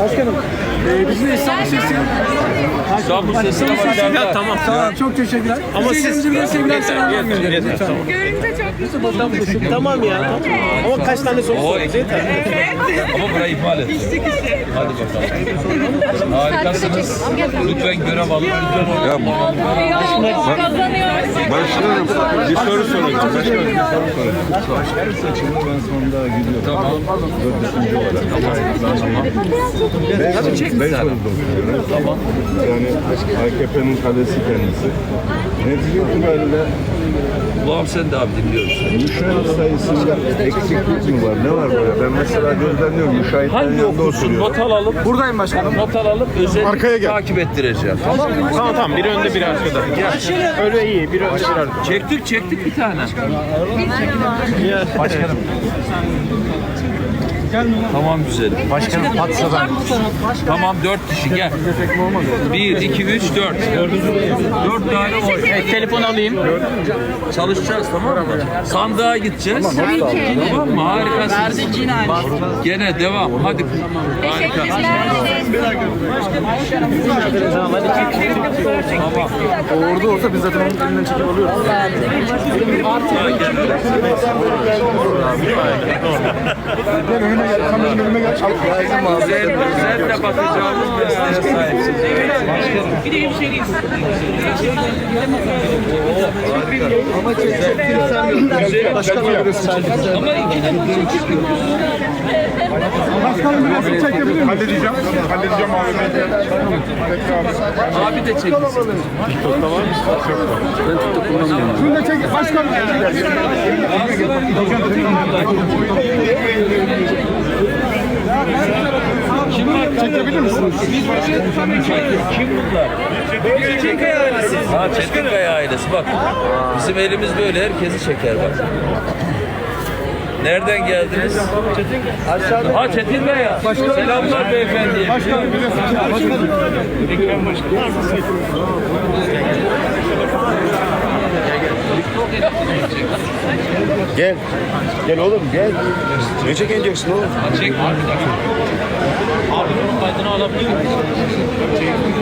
Başkanım, e, bizim de İstanbul Sesi. İstanbul başarılar. Tamam, tamam. Çok teşekkürler. Ama siz bir de sevgiler selamlar gönderin. Görünce çok mutlu Tamam ya. Ama kaç tane soru soracağız yeter. Ama burayı ihmal ettik. Hadi bakalım. Harikasınız. Lütfen görev alın. Lütfen kazanıyoruz. Başkanım bir soru soracağım. Başkanım bir soru soracağım. Başkanım seçimde ben sonunda gidiyorum. Tamam. Dördüncü olarak. Beykoz, Beykoz'da oturuyorum. Tamam. Yani AKP'nin kalesi kendisi. Netice itibariyle Ulan sen de abi dinliyoruz. müşahit sayısında eksiklik mi var? Ne var burada? Ben mesela gözlemliyorum müşahitlerin Hangi yanında okursun? oturuyorum. Not alalım. Buradayım başkanım. Not alalım. Özellikle takip ettireceğim. Tamam tamam. Biri önde biri arkada. Öyle iyi. Biri önde biri arkada. Çektik çektik bir tane. Başkanım. Tamam güzelim. Başkanım Patsa'dan. Tamam dört kişi gel. Bir, iki, üç, dört. Dört tane oy. Telefon alayım. Çalışacağız tamam mı? Sandığa gideceğiz. Tamam mı? Harikasınız. Gene devam. Hadi. Harika. O orada olsa biz zaten onun elinden çekip alıyoruz. Gel önüme gel, kameranın önüme gel. Güzel, güzel de bakacağımız mesleğe sahipsiniz. Ama iki de Başkanım bir resim çekebilir miyim? Halledeceğim. Halledeceğim abi. abi de çekilsin. Şunu da çek. Başkanım. Çekebilir misiniz? Kim bunlar? Çetinkaya ailesi. Ha Çetinkaya ailesi bak. Bizim elimiz böyle herkesi çeker bak. Nereden geldiniz? Ha Çetinkaya. Selamlar beyefendi. Başkanım bir resim çek. Başkanım. Gel. Gel oğlum gel. Ne çekineceksin oğlum? Çek. Abi bunun kaydını alabilir miyim?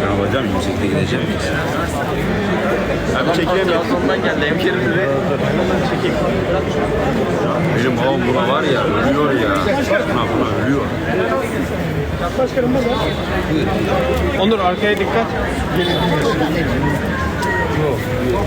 Ne yapacağım? Yüksekte gideceğim. Abi çekeyim ya. Sonundan geldi. Hemşerim ve çekeyim. Benim babam buna var ya ölüyor ya. Buna buna ölüyor. Onur arkaya dikkat.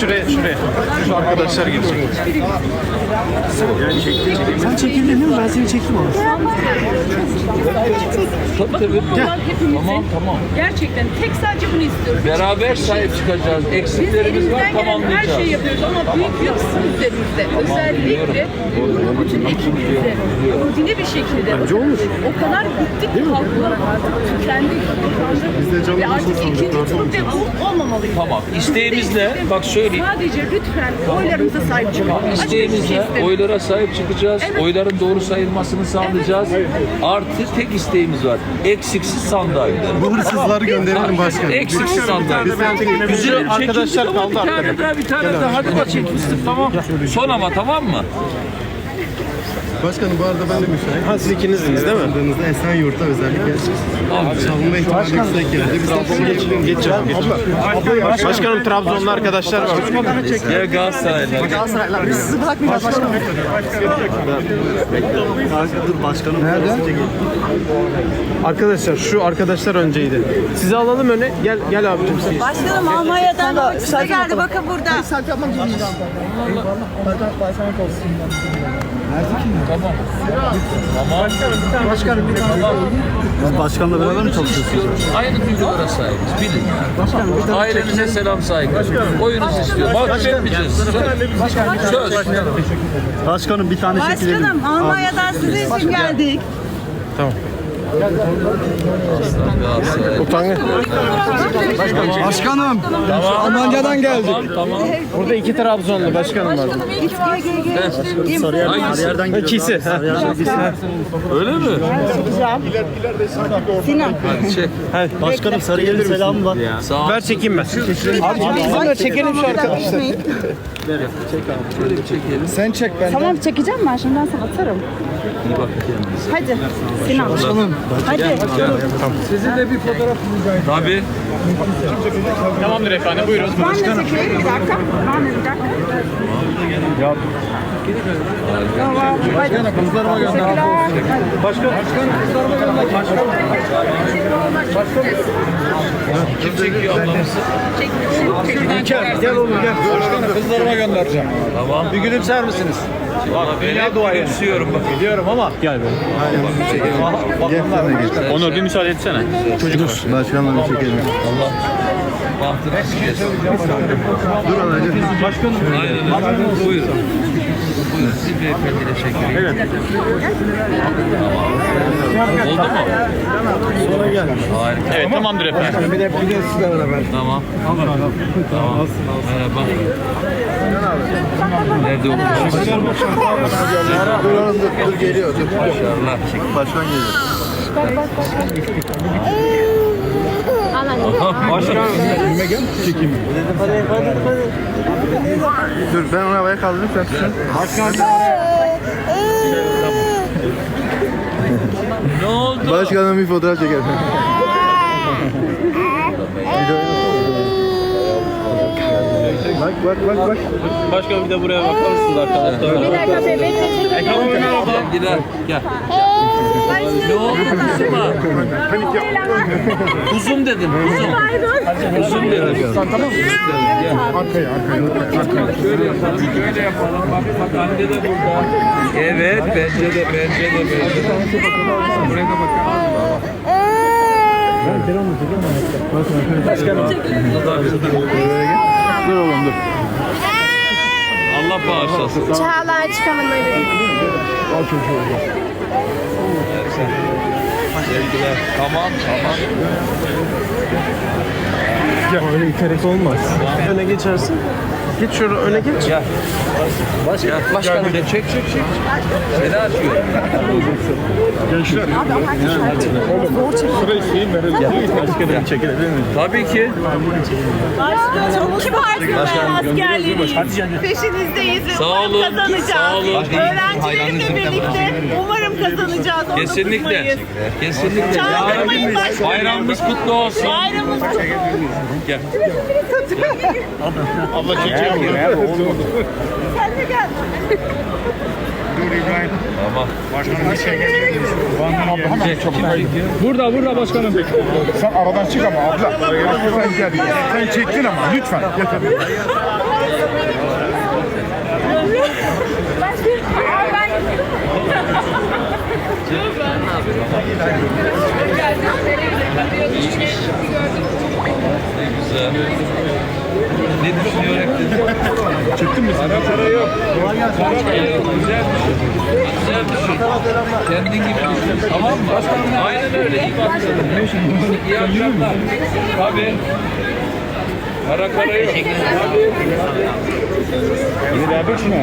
Şuraya şuraya. Şu arkadaşlar gelecek. Sen çekildin değil mi? Ben seni çektim onu. Tabii tabii. Tamam tamam. Gerçekten tek sadece bunu istiyoruz. Beraber sahip çıkacağız. Biz Eksiklerimiz var elimizden gelen her tamamlayacağız. şeyi yapıyoruz ama büyük yük sizin üzerinizde. Özellikle bütün ekibimize rutine bir şekilde o kadar bittik ki halk olarak artık tükendik, ve artık ikinci tur ve bu olmamalıydı. Tamam. İsteğimizle bak söyleyeyim. Sadece lütfen oylarımıza sahip çıkın. Şey İsteğimizle oylara sahip çıkacağız. Evet. Oyların doğru sayılmasını sağlayacağız. Artı tek isteğimiz var. Eksiksiz gidelim. Bu hırsızları gönderelim başkanım. Eksiksiz sandığa gidelim. Güzel Arkadaşlar kaldı bir tane daha bir tane daha. Hadi bakayım fıstık tamam. Son ama tamam mı? Başkanım bu arada ben de müsait. Ha siz ikinizdiniz değil mi? Aldığınızda Esenyurt'ta özellikle Abi. çalınma ihtimali yüksek geldi. Biz de Geç, geç canım geç. Başkanım Trabzonlu arkadaşlar var. Gel Galatasaray'la. Galatasaraylar biz sizi bırakmayacağız başkanım. dur başkanım. Nerede? Arkadaşlar şu arkadaşlar önceydi. Sizi alalım öne. Gel gel abicim. Başkanım Almanya'dan uçuşta geldi bakın burada. Selfie yapmak zorundayım. Başkanım olsun. Tamam. Tamam. Başkanım bir tane. Tamam. Siz başkanla beraber mi çalışıyorsunuz? Aynı duygulara sahibiz. Bilin yani. Başkanım bir tane Ailenize selam saygı. Oyunuz istiyor. Mahcup etmeyeceğiz. Söz. Söz. Başkanım bir tane çekilelim. Başkanım Almanya'dan sizin için geldik. Başkanım. Tamam. Almanya'dan geldik. Tamam, tamam. Burada iki Trabzonlu başkanım var. Sarıyer'den geliyor. İkisi. Öyle mi? Sinan. Hadi çek. Başkanım Sarıyer'in selamı var. Sağ ol. Ver çekeyim ben. Abi bizim de çekelim şu arkadaşlar. Şöyle bir çekelim. Sen çek ben. Tamam çekeceğim ben şimdi ben sana atarım. İyi bak kendinize. Hadi Sinan. Hadi. Sizinle bir fotoğraf rica edeyim. Tabii. Tamamdır efendim buyurun. Ben de çekeyim bir dakika. Ben de bir dakika. Tamam. Hadi. Kızlarıma gönder. Teşekkürler. Kim çekiyor ablamızı? Gel oğlum gel. Başkanım kızlarıma göndereceğim. Tamam. Bir gülümser misiniz? Valla ben hep gülümsüyorum bak. Biliyorum ama. Gel be. Gel sana geç. Onur bir müsaade etsene. Çocuk var. Başkanla bir çekelim. Allah etsin. Dur anacığım. Aynen öyle. Buyurun. Buyurun. Siz beyefendiyle çekelim. Evet. Oldu mu? Sonra gel. Harika. Evet tamamdır efendim. Bir de bir de sizle beraber. Tamam. Tamam. Merhaba. Nerede okumuşsunuz? Dur geliyor. Dur. Maşallah. Başkan geliyor. Başkan. Dur ben onu havaya kaldırıp sen tutun. Ne oldu? Başkanım bir fotoğraf çekelim. bak bak bak bak. Başkanım bir de buraya bakar mısınız arkadaşlar? Bir dakika bebek de çekelim. Gel Gider. Gel. Ne oldu kuzuma? Kuzum dedim. Kuzum. Kuzum dedim. Tamam mı? Gel. Arkaya arkaya. Şöyle yapalım. Şöyle yapalım. Bak bak anne de burada. Evet bence de bence de bence de. Buraya da bakalım. Dur oğlum dur. Allah bağışlasın. Çağlar çıkalım hadi. Sevgiler. Tamam tamam. Ya öyle iterek olmaz. Öne geçersin. Git şuraya öne geç. Gel. Gel. Başkanım. Çek çek çek. Seni açıyorum. Başkanım çekilebilir miyim? Tabii ki. Çok kibarsın askerleriyiz. Peşinizdeyiz ve Sağ olun, kazanacağız. sağ olun. Öğrencilerimle birlikte umarım kazanacağız. Onu Kesinlikle. Kesinlikle. Çağırmayın başkanım. bayramımız kutlu olsun. Bayramımız kutlu olsun. Gel. Abla çekiyor. Sen de gel. Tamam. Çek, kim çekiyor? Burada burada başkanım. Sen aradan çık ama abla. Sen gel. Sen çektin ama lütfen. Aa, ben Ne güzel. Mı sen? Para para yok. Para para yok. Güzel düşün. Güzel düşün. Kendin gibi düşün. Tamam mı? Aynen öyle. İyi bak. İyi akşamlar. Tabii. Para para yok. Tabii. Beraber şuna.